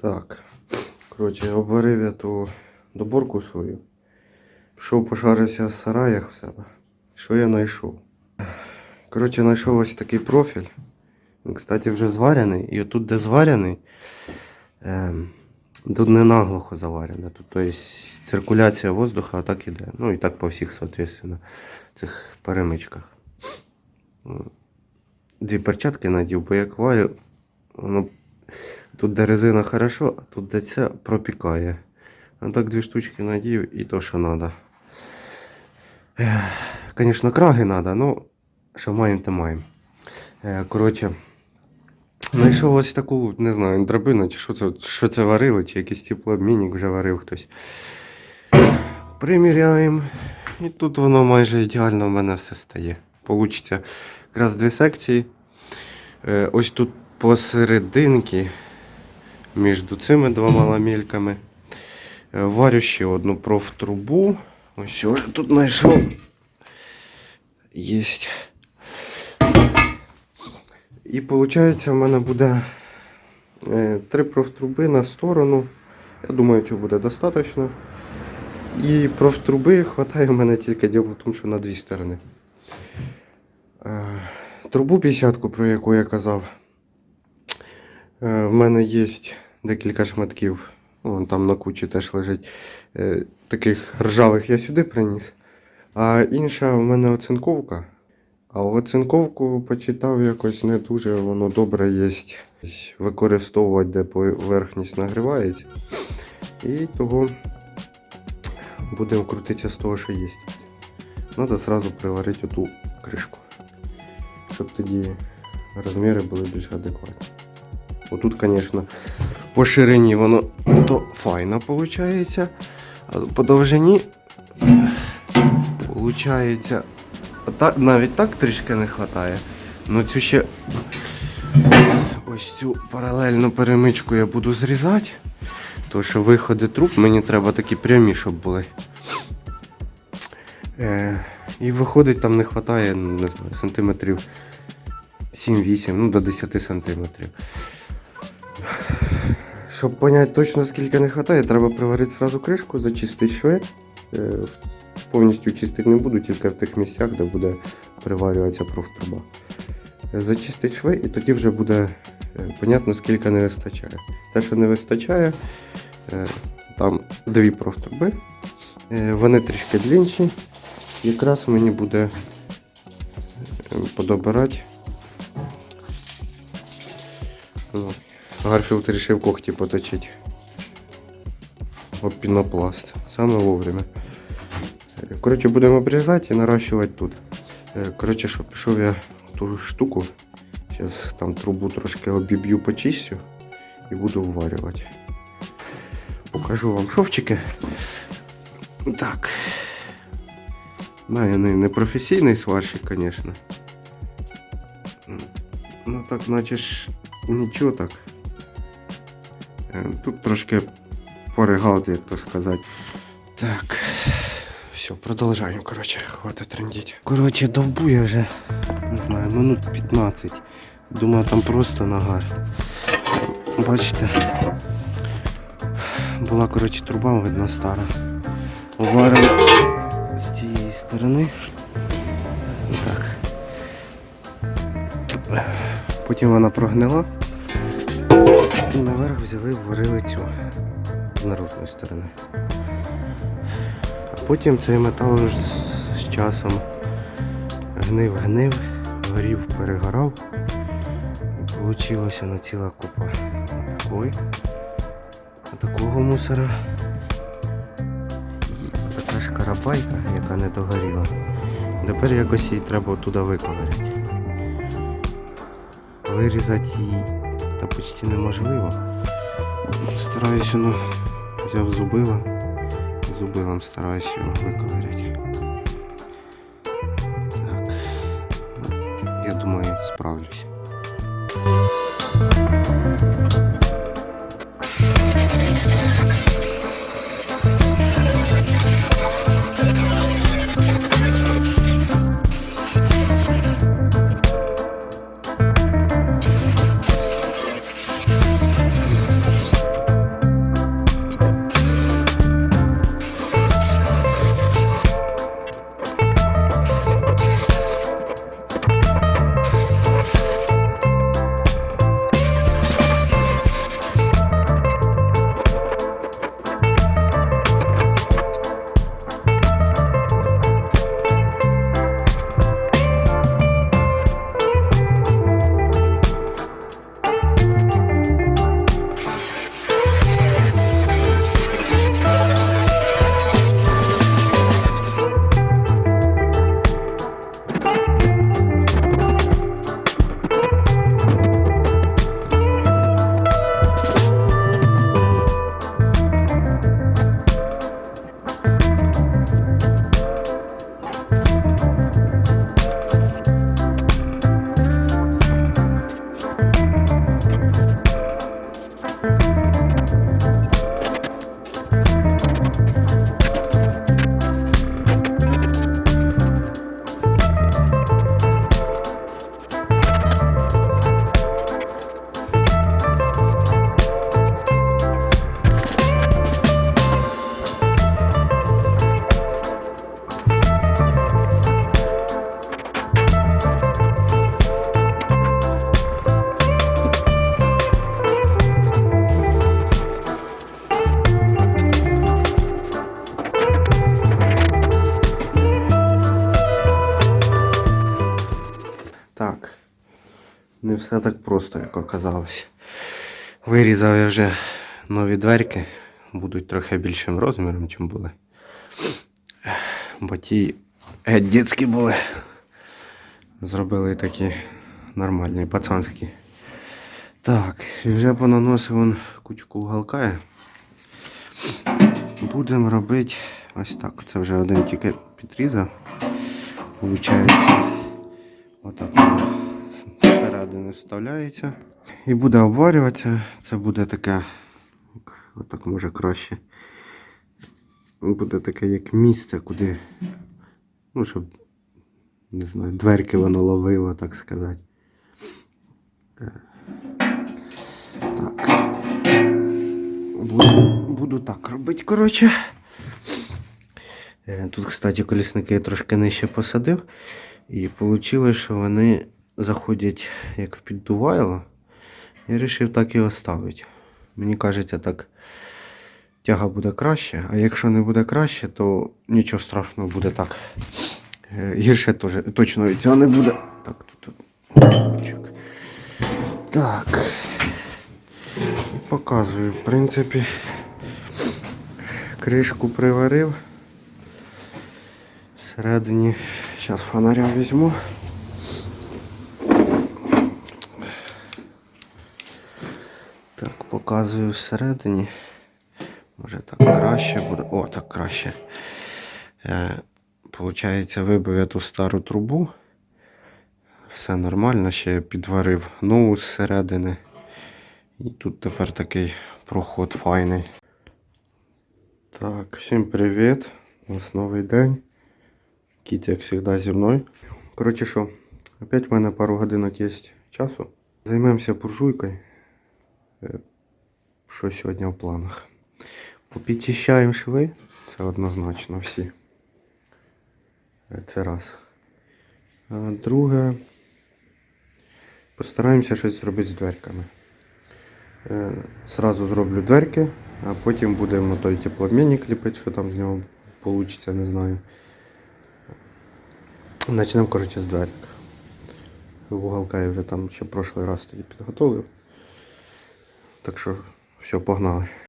Так. Коротше, обварив я ту доборку свою. Пішов пошарився в сараях в себе. Що я знайшов? Коротше, знайшов ось такий профіль. Він, кстати, вже зварений. І отут, де зварений, ем, тут не наглухо заварене. Тут тобто, циркуляція воздуха так іде. Ну і так по всіх, соответственно, цих перемичках. Дві перчатки надів, бо як варю, воно Тут де резина хорошо, а тут де це пропікає. А так дві штучки надів і то, що треба. Звісно, краги треба, але що маємо, то маємо. Е, Коротше, знайшов ось таку, не знаю, драбину, чи що це, що це варили, чи якийсь теплообмінник вже варив хтось. Приміряємо. І тут воно майже ідеально в мене все стає. Получиться якраз дві секції. Е, Ось тут посерединки між цими двома ламельками. Е, Варю ще одну профтрубу. Ось я тут знайшов. Єсть. І виходить, в мене буде е, три профтруби на сторону. Я думаю, цього буде достатньо. І профтруби хватає в мене тільки діло в тому, що на дві сторони. Е, Трубу 50, про яку я казав. В мене є декілька шматків. Вон там на кучі теж лежить. е, Таких ржавих я сюди приніс. А інша в мене оцинковка. А оцинковку почитав якось не дуже, воно добре є використовувати, де поверхність нагрівається. І того будемо крутитися з того, що є. Треба одразу приварити оту кришку, щоб тоді розміри були більш адекватні. Отут, звісно, по ширині воно то файно виходить, а по довжині виходить, так, навіть так трішки не вистачає. Ну цю ще ось цю паралельну перемичку я буду зрізати. То що виходи труб мені треба такі прямі, щоб були. Е, і виходить, там не вистачає, не знаю, сантиметрів 7-8, ну до 10 сантиметрів. Щоб зрозуміти точно скільки не вистачає, треба приварити зразу кришку, зачистити шви. Е, Повністю чистити не буду, тільки в тих місцях, де буде приварюватися профтруба. Е, Зачистити шви і тоді вже буде е, понятно, скільки не вистачає. Те, що не вистачає, там дві профтруби. Вони трішки длінші. Якраз мені буде подобирати. Гарфілд вирішив когті поточити. Об пінопласт. Саме вовремя. Е, Коротше, будемо обрізати і наращувати тут. Е, Коротше, що пішов я ту штуку. Зараз там трубу трошки обіб'ю почистю і буду вварювати. Покажу вам шовчики. Так. Да, я не, не професійний сварщик, звісно. Ну так, наче ж нічого так. Тут трошки поригати, як то сказати. Так. Все, продовжаємо, коротше, хватить трендіть. Коротше, довбує вже, не знаю, минут 15. Думаю, там просто нагар. Бачите, була, коротше, труба, видно, стара. Уварена з цієї сторони. Так. Потім вона прогнила. Наверх взяли, вварили цю з наружної сторони. А потім цей метал ж з, часом гнив, гнив, горів, перегорав. І Получилося на ціла купа такої, такого мусора. І така ж карабайка, яка не догоріла. Тепер якось її треба туди виковиряти. Вирізати її почти неможливо. Стараюсь ну, взяв зубила, зубилом стараюся його виковиряти. Так. Я думаю, справлюсь. Все так просто, як оказалось. Вирізав я вже нові дверки, будуть трохи більшим розміром, ніж були. Бо ті геть дітські були. Зробили такі нормальні, пацанські. Так, вже понаносив он кучку уголка. Будемо робити ось так. Це вже один тільки підрізав. Получається, отак зсередини вставляється. І буде обварюватися. Це буде таке, отак може краще. Буде таке як місце, куди, ну, щоб, не знаю, дверки воно ловило, так сказати. Е, Так. Буду, буду так робити, коротше. Е, Тут, кстати, колісники я трошки нижче посадив. І вийшло, що вони заходять як в піддувайло. Я вирішив так і оставити. Мені кажеться, так тяга буде краще, а якщо не буде краще, то нічого страшного буде так. Е, Гірше теж, точно цього не буде. Так, тут. Так. Показую, в принципі. Кришку приварив. Всередині. Зараз фонаря візьму. Показую всередині. Може так краще буде. О, так краще. Е, Получається, вибив я ту стару трубу. Все нормально, ще підварив нову зсередини. І тут тепер такий проход файний. Так, всім привіт. Ось новий день. Кіт, як завжди, зі мною. Коротше що, опять в мене пару годинок є часу. Займемося буржуйкою. Що сьогодні в планах? Попідчищаємо шви. Це однозначно всі. Це раз. А друге. Постараємося щось зробити з дверками. Е, Зразу зроблю дверки, а потім будемо той теплообмінник ліпити, що там з нього вийде, не знаю. Почнемо, коротше, з дверок. Уголка я вже там ще прошлий раз тоді підготовив. Так що все, погнали.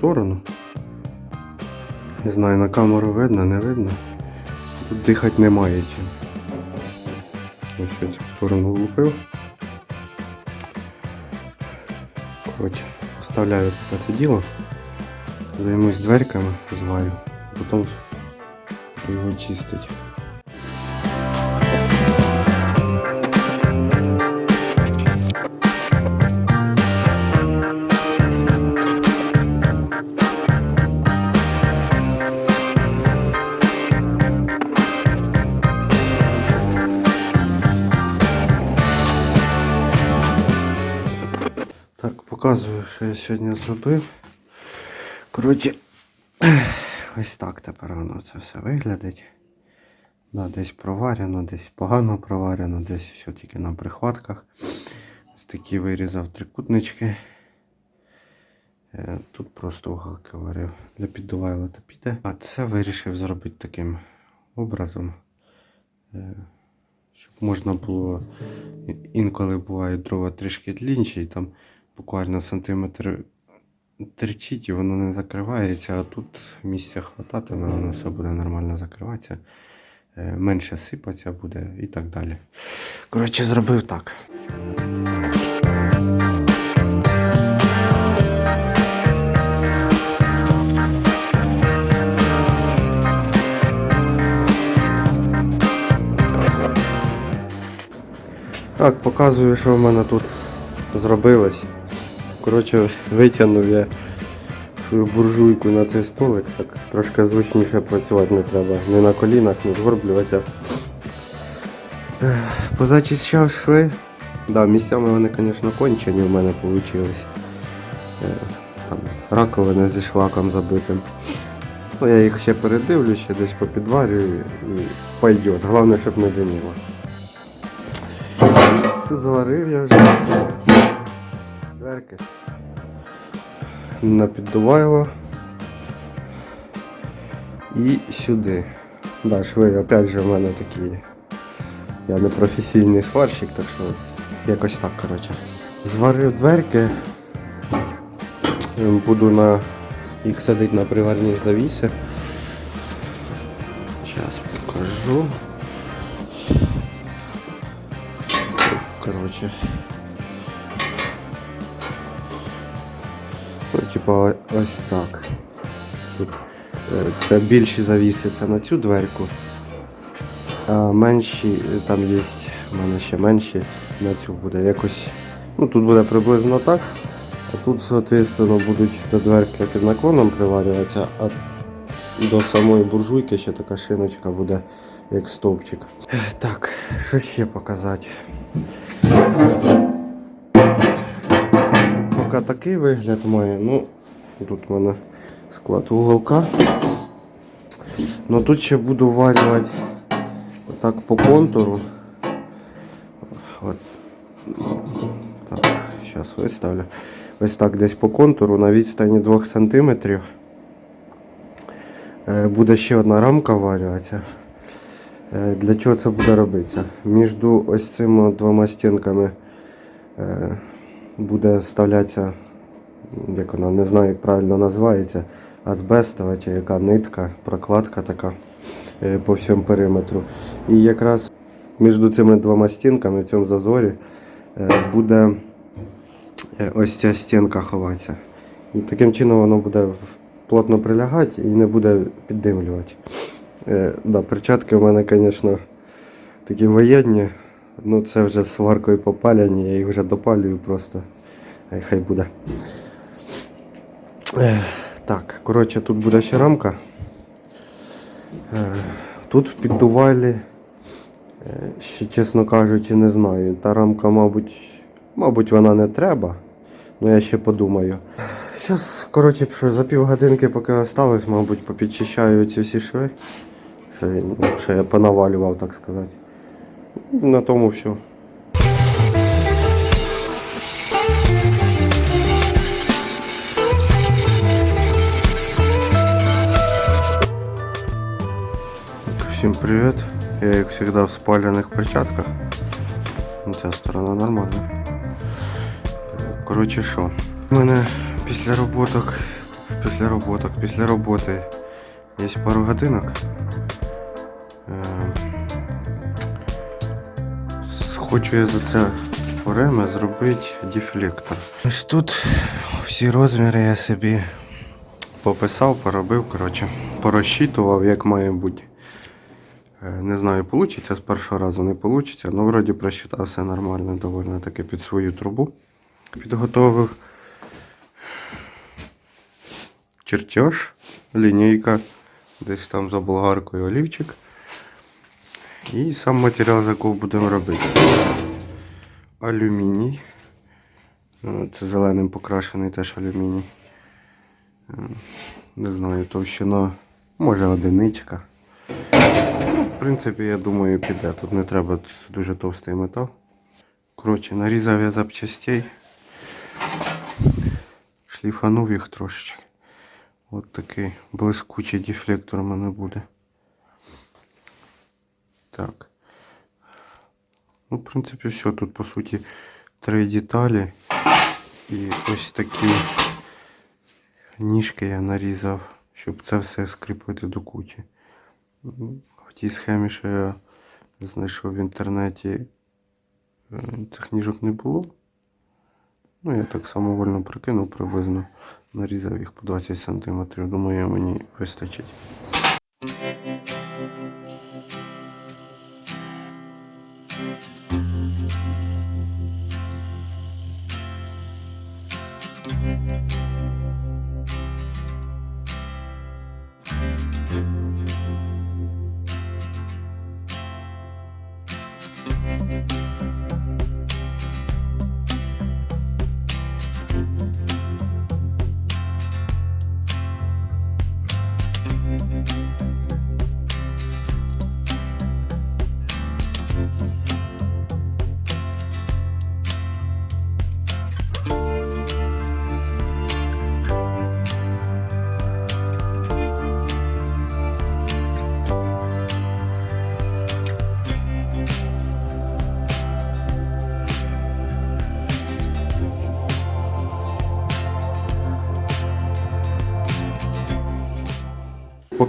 Сторону. Не знаю, на камеру видно, не видно. Тут дихати немає чим. Ось я цю сторону влупив. Коротше, оставляю поки це діло. Займусь дверками, зварю, потім його чистити. Зробив. Коротше, ось так тепер воно це все виглядить. Да, десь проварено, десь погано проварено, десь все тільки на прихватках. Ось такі вирізав трикутнички. Е, Тут просто уголки варив для піддувайла та піде. А це вирішив зробити таким образом. е, Щоб можна було інколи бувають дрова трішки длінші, там буквально сантиметр терчить і воно не закривається, а тут місця хвататиме, воно все буде нормально закриватися, е, менше сипатися буде і так далі. Коротше, зробив так. Так, показую, що в мене тут зробилось. Коротше, витягнув я свою буржуйку на цей столик, так трошки зручніше працювати не треба. Не на колінах, не згорблювати. Позачищав шви Да, місцями вони, звісно, кончені в мене вийшли. Там раковини зі шлаком забитим. Ну, я їх ще передивлю, ще десь попідварюю і пойдет. Головне, щоб не диміло. Зварив я вже дверки. На піддувайло. І сюди. Да, шви, опять же, в мене такі. Я не професійний сварщик, так що якось так, коротше. Зварив дверки. Буду на їх садити на приварні завіси. Зараз покажу. Коротше. Типа ось так. Тут е, це більші завіси це на цю дверку. А менші, е, там є, в мене ще менші, на цю буде якось. Ну тут буде приблизно так. А тут, соответственно, будуть до дверки під наклоном приварюватися, а до самої буржуйки ще така шиночка буде як стовпчик. Так, що ще показати? Поки такий вигляд має, ну тут в мене склад уголка. Ну тут ще буду варювати отак по контуру. От. Так, зараз виставлю. Ось так десь по контуру на відстані 2 см. Е, Буде ще одна рамка варюватися. Е, Для чого це буде робитися? Між ось цими двома стінками е, буде вставлятися, як вона, не знаю, як правильно називається, азбестова чи яка нитка, прокладка така е, по всьому периметру. І якраз між цими двома стінками в цьому зазорі е, буде е, ось ця стінка ховатися. І таким чином воно буде плотно прилягати і не буде піддимлювати. Да, перчатки в мене, звісно, такі воєнні. Ну це вже сваркою попаляні, я їх вже допалюю просто. Хай буде. Так, коротше, тут буде ще рамка. Тут в піддувалі, е, ще чесно кажучи, не знаю. Та рамка, мабуть, мабуть, вона не треба. Ну я ще подумаю. Зараз, коротше, за півгодинки, поки осталось, мабуть, попідчищаю ці всі шви. Ну, що я понавалював, так сказати. На тому все. Всем привет! Я як всегда в спаленных перчатках. Ну, Ця сторона нормальна. Коротше, що? У мене після роботок, після роботок, після роботи є пару годинок. Е, Хочу я за це время зробити дефлектор. Ось тут всі розміри я собі пописав, поробив, коротше, порозчитував, як має бути. Е, Не знаю, вийде з першого разу, не вийде. Ну, вроді просчитав все нормально, доволі таки під свою трубу. Підготовив чертеж, лінійка, десь там за болгаркою олівчик. І сам матеріал, з якого будемо робити. Алюміній. Е, Це зеленим покрашений теж алюміній. Е, Не знаю, товщина, може одиничка. Принципі, я думаю, піде. Тут не треба дуже товстий метал. Коротше, нарізав я запчастей. Шліфанув їх трошечки. От такий блискучий дефлектор у мене буде. Так. Ну, в принципі, все. Тут, по суті, три деталі. І ось такі ніжки я нарізав, щоб це все скріпити до кучі. В тій схемі, що я знайшов в інтернеті, е, цих ніжок не було. Ну, я так самовольно прикинув приблизно, нарізав їх по 20 см. Думаю, мені вистачить.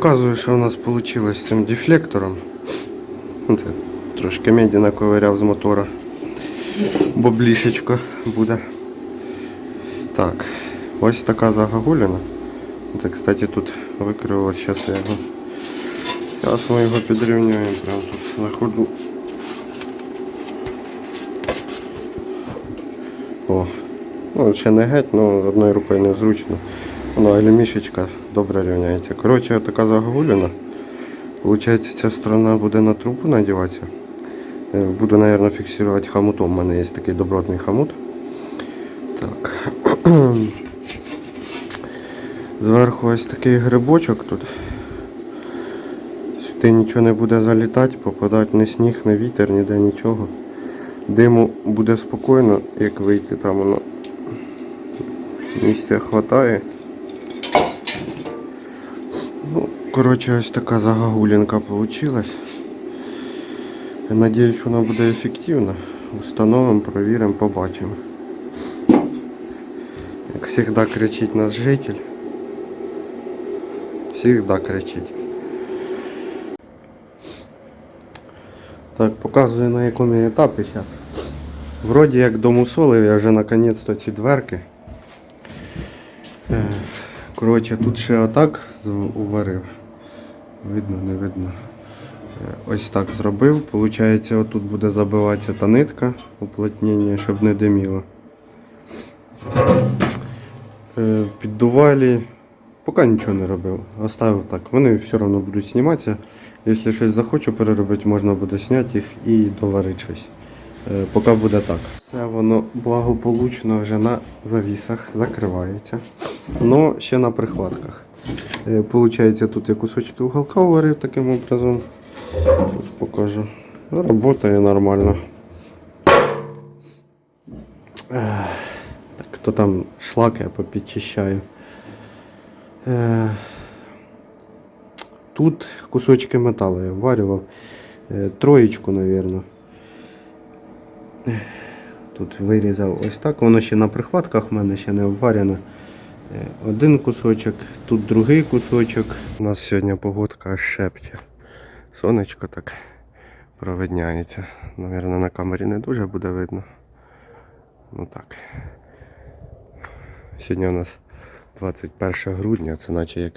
Показую, що у нас вийшло з цим дефлектором. Трошки меді наковиряв з мотора. Боблішечко буде. Так, ось така загогулина. Це, кстати, тут викривалось, зараз я його. Зараз ми його підрівнюємо прямо тут на ходу. О, ну ще не геть, але одною рукою незручно. Воно алюмішечка добре рівняється. Коротше, така загогулина. Получається, ця сторона буде на трубу надіватися. Е, Буду, мабуть, фіксувати хомутом. У мене є такий добротний хомут. Так. Зверху ось такий грибочок тут. Сюди нічого не буде залітати, попадати ні сніг, ні вітер, ніде нічого. Диму буде спокійно, як вийти там воно. Місця хватає. Ну, коротше, ось така загогулінка вийшла. Я надіюсь, вона буде ефективна. Установимо, провіримо, побачимо. Як завжди кричить наш житель. Всегда кричить. Так, показую на якому я етапі зараз. Вроді як домусолив я вже наконець-то ці дверки. Е, Коротше, тут ще отак уварив. Видно, не видно. Е, Ось так зробив. Получається, отут буде забиватися та нитка уплотнення, щоб не диміло. Е, Піддувалі. Поки нічого не робив. Оставив так. Вони все одно будуть зніматися. Якщо щось захочу переробити, можна буде зняти їх і доварити щось. Е, Поки буде так. Все воно благополучно вже на завісах закривається. Но ще на прихватках. Е, Получається, тут я кусочки уголка уварив таким образом. Тут покажу. Работає нормально. Так, хто там шлак я попідчищаю. Е, Тут кусочки металу я вварював. Е, Троєчку, мабуть. Тут вирізав ось так. Воно ще на прихватках в мене ще не обварено. Е, Один кусочок, тут другий кусочок. У нас сьогодні погодка шепче. Сонечко так провидняється. Навірно, на камері не дуже буде видно. Ну так. Сьогодні у нас 21 грудня, це наче як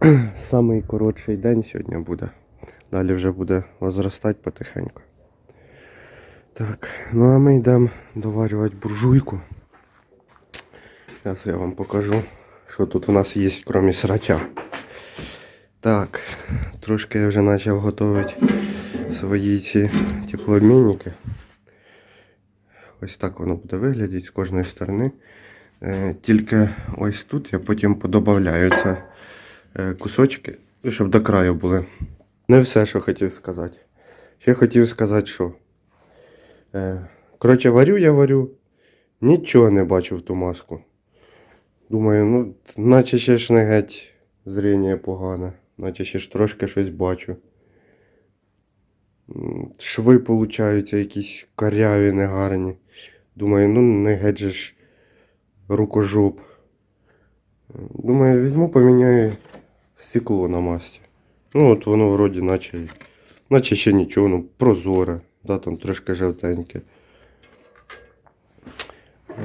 самий коротший день сьогодні буде. Далі вже буде возростати потихеньку. Так, ну а ми йдемо доварювати буржуйку. Зараз я вам покажу, що тут у нас є, крім срача. Так, трошки я вже почав готувати свої ці теплообмінники. Ось так воно буде виглядати з кожної сторони. Е, Тільки ось тут я потім подобавляю це е, кусочки, щоб до краю були. Не все, що хотів сказати. Ще хотів сказати, що. Е, Коротше, варю я варю. Нічого не бачу в ту маску. Думаю, ну, наче ще ж не геть зріння погане, наче ще ж трошки щось бачу. Шви получаються якісь каряві, негарні. Думаю, ну не геть же ж рукожоп. Думаю, візьму, поміняю стекло на масті. Ну от воно вроді наче, наче ще нічого, ну прозоре, да, там трошки жовтеньке.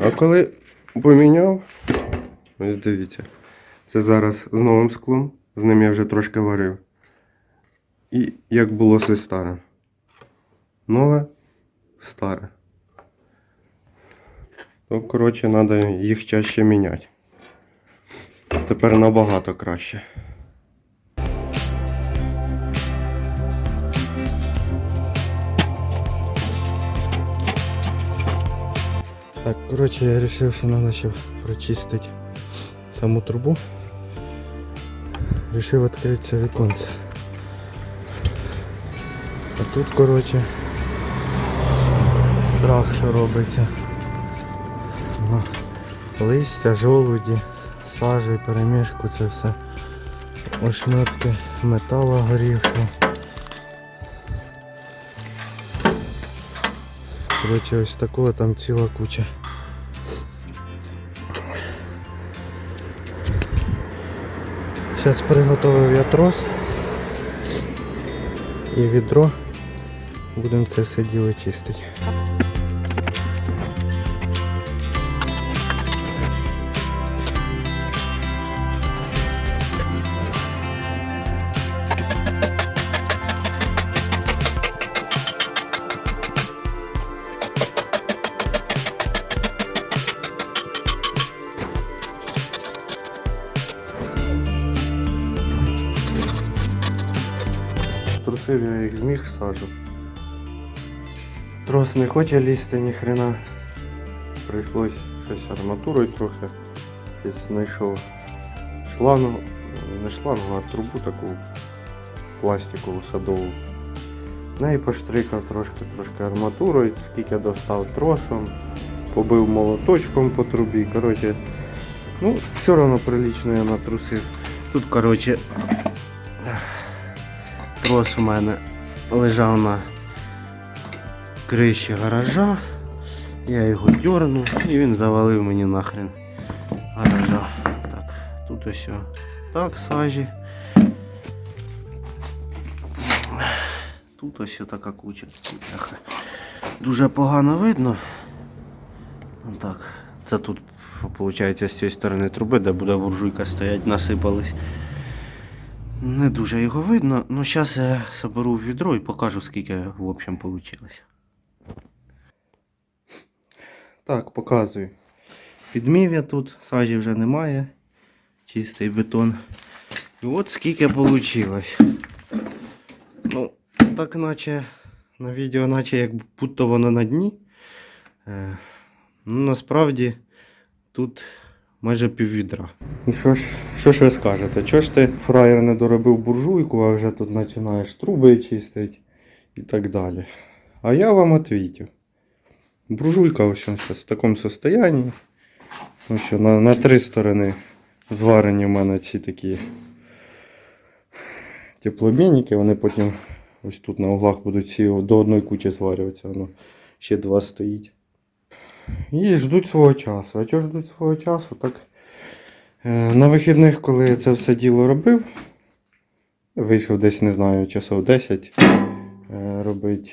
А коли поміняв, ось дивіться, це зараз з новим склом, з ним я вже трошки варив. І як було все старе. Нове, старе. То, коротше, треба їх чаще міняти. Тепер набагато краще. Так, коротше, я вирішив, що треба ще прочистити саму трубу. Рішив відкрити це віконце. А тут, коротше, страх, що робиться. Ну, листя, жолуді, сажі, перемішку, це все. Ошметки металу горівшого. Коротше, ось такого там ціла куча. Зараз приготував я трос і відро. Будемо це все діло чистити. Не хоче лізти ні хрена. Прийшлось щось арматурою трохи. Знайшов шлангу, не шлангу, а трубу таку пластикову садову. Неї поштрикав трошки трошки арматурою, скільки достав тросом, побив молоточком по трубі. Коротше, ну, все одно прилично я натрусив. Тут, коротше, трос у мене лежав на криші гаража. Я його дьорнув і він завалив мені нахрен гаража. Так, тут ось так сажі. Тут ось така куча. Дуже погано видно. Так, це тут, виходить, з цієї сторони труби, де буде буржуйка стоять, насипались. Не дуже його видно. Ну, зараз я соберу відро і покажу, скільки в общем вийшло. Так, показую. Підмів я тут, сажі вже немає. Чистий бетон. І от скільки вийшло. Ну, так наче на відео, наче як будто воно на дні. Е, ну, насправді тут майже піввідра. І що ж, що ж ви скажете? Чого ж ти фраєр не доробив буржуйку, а вже тут починаєш труби чистити і так далі. А я вам відповідю. Буржуйка ось зараз в такому состоянні. Ось на, на три сторони зварені в мене ці такі теплообмінники, вони потім ось тут на углах будуть всі до одної кучі зварюватися. Воно ще два стоїть. І ждуть свого часу. А чого ждуть свого часу? Так е, на вихідних, коли я це все діло робив, вийшов десь, не знаю, часов 10 е, робити.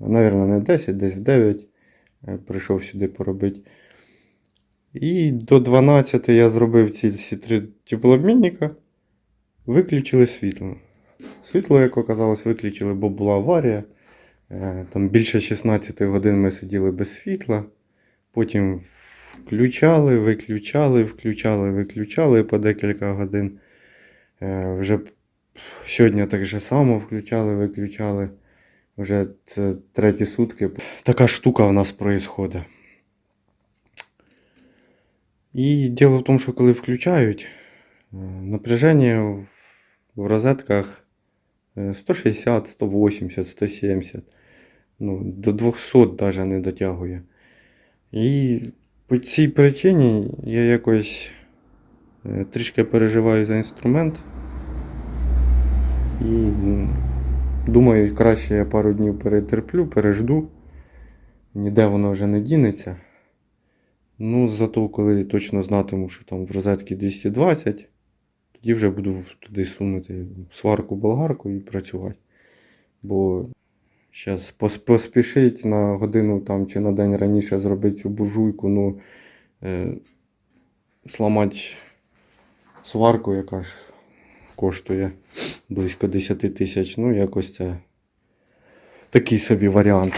Навірно, не в 10, десь в 9 е, прийшов сюди поробити. І до 12 я зробив ці, ці три теплообмінника, виключили світло. Світло, як оказалось, виключили, бо була аварія. Е, Там більше 16 годин ми сиділи без світла. Потім включали, виключали, включали, виключали по декілька годин. Е, Вже сьогодні так же само включали, виключали. Вже це треті сутки. Така штука в нас проїсходить. І діло в тому, що коли включають, е, напряження в- розетках е, 160, 180, 170. Ну, до 200 навіть не дотягує. І по цій причині я якось е, трішки переживаю за інструмент. І думаю, краще я пару днів перетерплю, пережду. Ніде воно вже не дінеться. Ну, зато коли точно знатиму, що там в розетки 220, тоді вже буду туди сунути сварку болгарку і працювати. Бо зараз поспішить на годину там, чи на день раніше зробити цю буржуйку, ну е, сламати сварку, яка ж коштує близько 10 тисяч. Ну, якось це такий собі варіант.